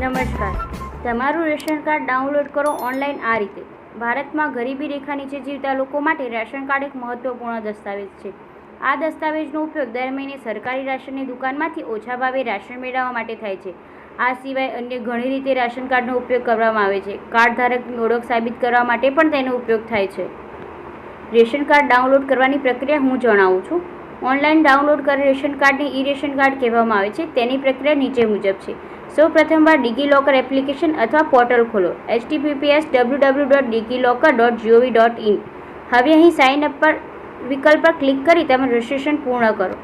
નમસ્કાર. તમારું ration card download કરો ઓનલાઈન આ રીતે. ભારતમાં ગરીબી રેખા નીચે જીવતા લોકો માટે રેશન કાર્ડ એક મહત્વપૂર્ણ દસ્તાવેજ છે. આ દસ્તાવેજનો ઉપયોગ દર મહિને સરકારી રાશનની દુકાનમાંથી ઓછા ભાવે રાશન મેળવવા માટે થાય છે. આ સિવાય અન્ય ઘણી રીતે રાશન કાર્ડનો ઉપયોગ કરવામાં આવે છે. કાર્ડ ધારકની ઓળખ સાબિત કરવા માટે પણ તેનો ઉપયોગ થાય છે. રેશન કાર્ડ ડાઉનલોડ કરવાની પ્રક્રિયા હું જણાવું છું. ઓનલાઈન ડાઉનલોડ કરેલ રેશન કાર્ડને ઈ રેશન કાર્ડ કહેવામાં આવે છે. તેની પ્રક્રિયા નીચે મુજબ છે. સૌ પ્રથમવાર ડિગીલોકર એપ્લિકેશન અથવા પોર્ટલ ખોલો. HTTPS W W dot DigiLocker dot GOV dot in. હવે અહીં સાઇન અપ પર વિકલ્પ પર ક્લિક કરી તમે રજિસ્ટ્રેશન પૂર્ણ કરો.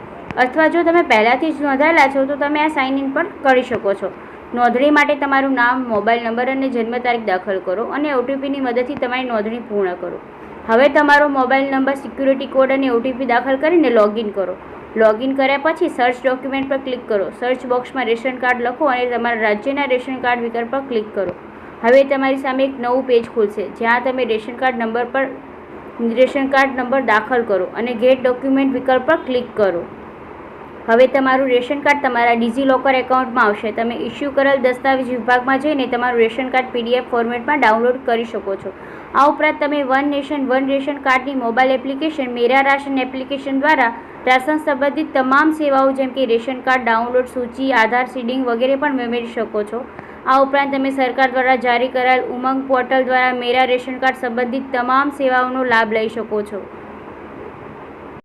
અથવા જો તમે પહેલાંથી જ નોંધાયેલા છો, તો તમે આ સાઇન ઇન પણ કરી શકો છો. નોંધણી માટે તમારું નામ, મોબાઈલ નંબર અને જન્મ તારીખ દાખલ કરો અને ઓટીપીની મદદથી તમારી નોંધણી પૂર્ણ કરો. હવે તમારો મોબાઈલ નંબર, સિક્યુરિટી કોડ અને ઓટીપી દાખલ કરીને લોગિન કરો. લોગિન કર્યા પછી સર્ચ ડોક્યુમેન્ટ પર ક્લિક કરો. સર્ચ બોક્સમાં રેશન કાર્ડ લખો અને તમારા રાજ્યના રેશન કાર્ડ વિકલ્પ પર ક્લિક કરો. હવે તમારી સામે એક નવું પેજ ખુલશે, જ્યાં તમે રેશન કાર્ડ નંબર પર, રેશન કાર્ડ નંબર દાખલ કરો અને ગેટ ડોક્યુમેન્ટ વિકલ્પ પર ક્લિક કરો. હવે તમારું રેશન કાર્ડ તમારા ડિજીલોકર એકાઉન્ટમાં આવશે. તમે ઇસ્યુ કરેલ દસ્તાવેજ વિભાગમાં જઈને તમારું રેશન કાર્ડ પીડીએફ ફોર્મેટમાં ડાઉનલોડ કરી શકો છો. આ ઉપરાંત તમે વન નેશન, વન રેશન કાર્ડની mobile application, Mera Ration application દ્વારા રાશન સંબંધિત તમામ સેવાઓ જેમ કે રેશન કાર્ડ ડાઉનલોડ સૂચિ, આધાર સીડિંગ વગેરે પણ મેળવી શકો છો. આ ઉપરાંત તમે સરકાર દ્વારા જારી કરાયેલ ઉમંગ પોર્ટલ દ્વારા મેરા રેશન કાર્ડ સંબંધિત તમામ સેવાઓનો લાભ લઈ શકો છો.